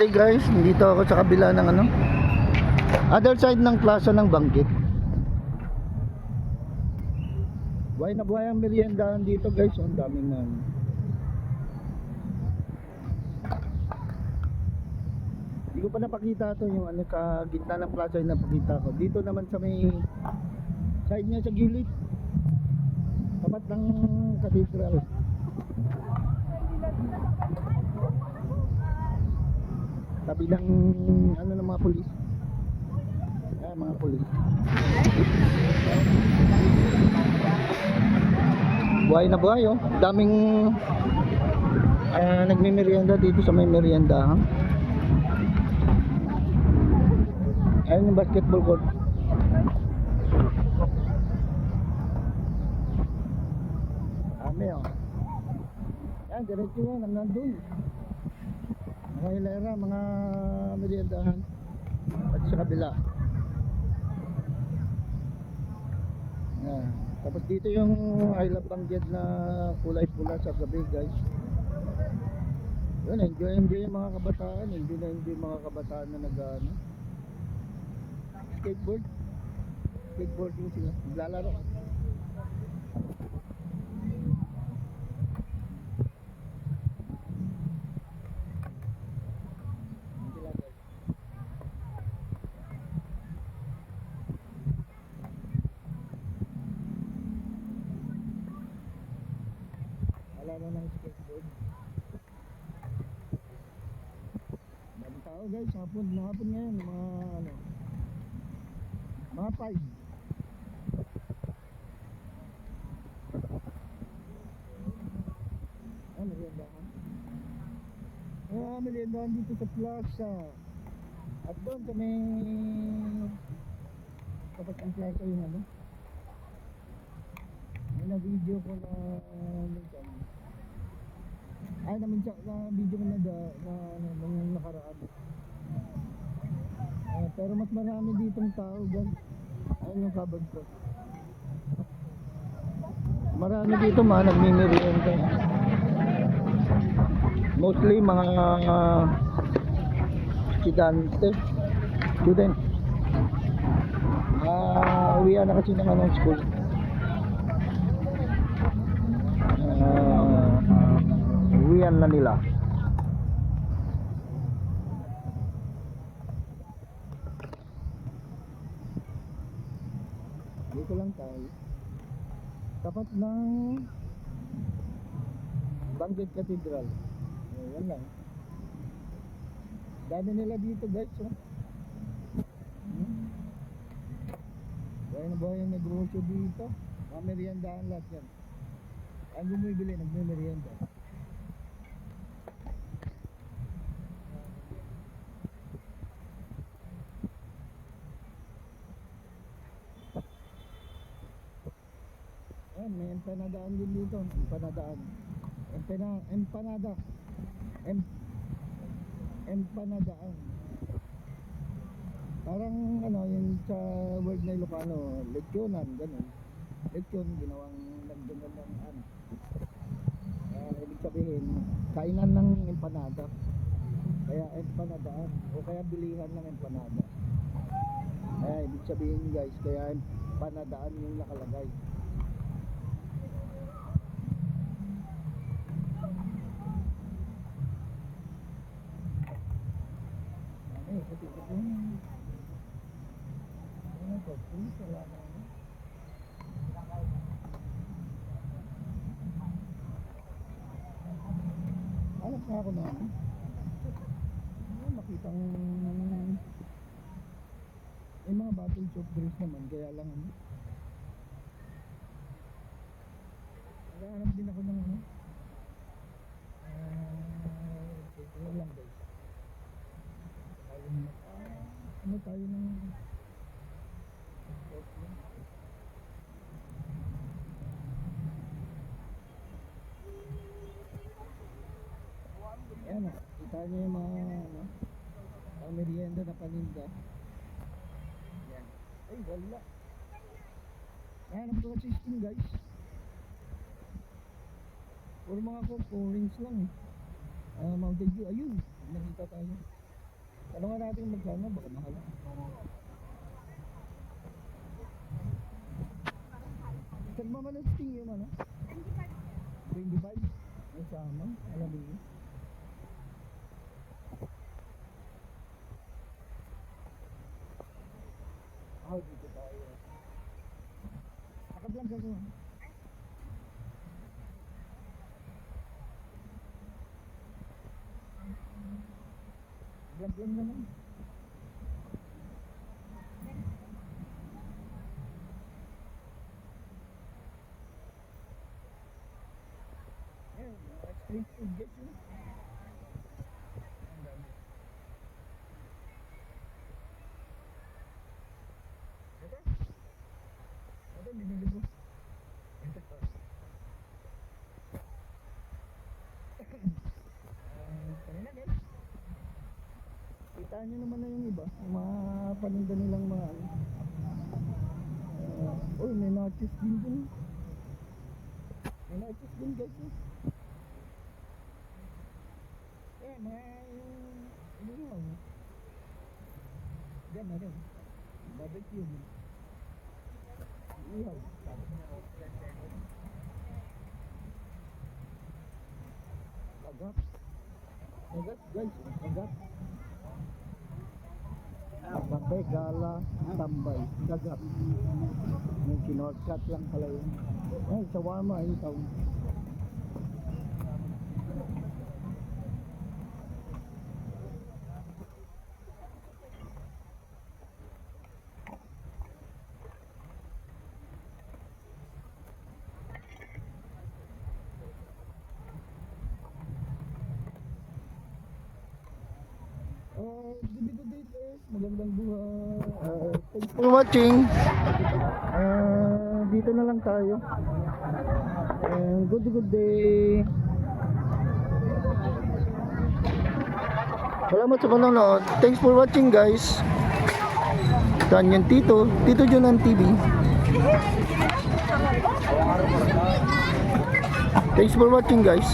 Namaste guys, dito ako sa kabila ng ano Other side ng plaza ng Bangkit Buhay na buhay ang meriendahan dito guys, ang daming na ano. Hindi ko pa napakita to yung ano ka gitna ng plaza yung napakita ko. Dito naman sa may side niya sa gilid. Tapat ng cathedral. Tabi ng ano ng mga pulis. Ah, mga pulis. Buhay na buhay oh. Daming ah, nagme-merienda dito sa may merienda. Ayun yung basketball court. Dami oh. Yan, diretso yan, nandun. Mga hilera, mga meriendahan. At sa kabila. Yan. Tapos dito yung I Love Bangged na kulay pula sa gabi guys. Yun, enjoy enjoy yung mga kabataan. Hindi na enjoy yung mga kabataan na nag ano, skateboard. Skateboarding sila. Naglalaro. Na ng skateboard. Dami tao guys, hapon, hapon ngayon, mga ano, mga 5. Ah, meriendahan. Ah, meriendahan dito sa plaza. At doon sa may tapat ng plaza yung ano. May na-video ko na minsan. Ay, na minsan, na video ko na da, na, na, nung nakaraan. Ah, pero mas marami ditong tao dyan. Ayun yung kabag ko. Marami dito mga nagmimerienda. Mostly mga uh, estudyante. Student. Ah, uwian na kasi ng anong school. Uwian na nila. Dito lang tayo. Tapat ng Banggit Cathedral. Eh, yan lang. Dami nila dito guys. Oh. Hmm. Buhay na buhay ang negosyo dito. Mga meriendahan lahat yan. Ang bumibili, nagme-merienda. Ayan, may empanadaan din dito. Empanadaan. Empana, empanada. Em, empanadaan. Parang ano, yung sa word na Ilocano, lechonan, ganun. Lechon, ginawang nagdangan ng ano. Ah, ibig sabihin, kainan ng empanada. Kaya empanadaan. O kaya bilihan ng empanada. Kaya ibig sabihin guys, kaya empanadaan yung nakalagay. Ano eh, kasi ito yung... Ano to? Pulis wala na. ano? Alam ka ako na ano? Ano, makitang... May mga bottle soft drinks naman, kaya lang ano. Naghahanap din ako ng ano. Ah, uh, lang guys tayo ng ah, ano tayo ng Ayan niyo yung mga ano, mga merienda na paninda. Yan. Ay, wala. Ayan, ang mga system guys. Puro mga cold lang eh. Ah, Mountain Dew, ayun, nakita tayo. Tanungan natin magkano, baka mahal. Saan mo man sting yung ano? 25. Ay, sama. Alam mo yun. Ah, dito tayo. Ah. Vlog lang naman. Ayun, mga street food guys yun. Ang dami. Ito? Ito, binili ko. Ito pa. Ah, kanina guys. Kita nyo naman na yung iba. Yung mga paninda nilang mga ano. Uh, uy, may nachos din dun. May nachos din guys. Eh, eh mga yung... Ano yun? Diyan na rin. Barbecue. Ihaw. Agap. Agap guys. Agap. Kape, gala, tambay, gagap. Yung kinorkat lang pala yun. Ay, shawarma, yung tawag. Uh, dito dito is magandang buhay. Uh, thanks for watching. Uh, dito na lang tayo. And good good day. Salamat sa panonood. Thanks for watching guys. Saan yan Tito? Tito Junan TV. Thanks for watching guys.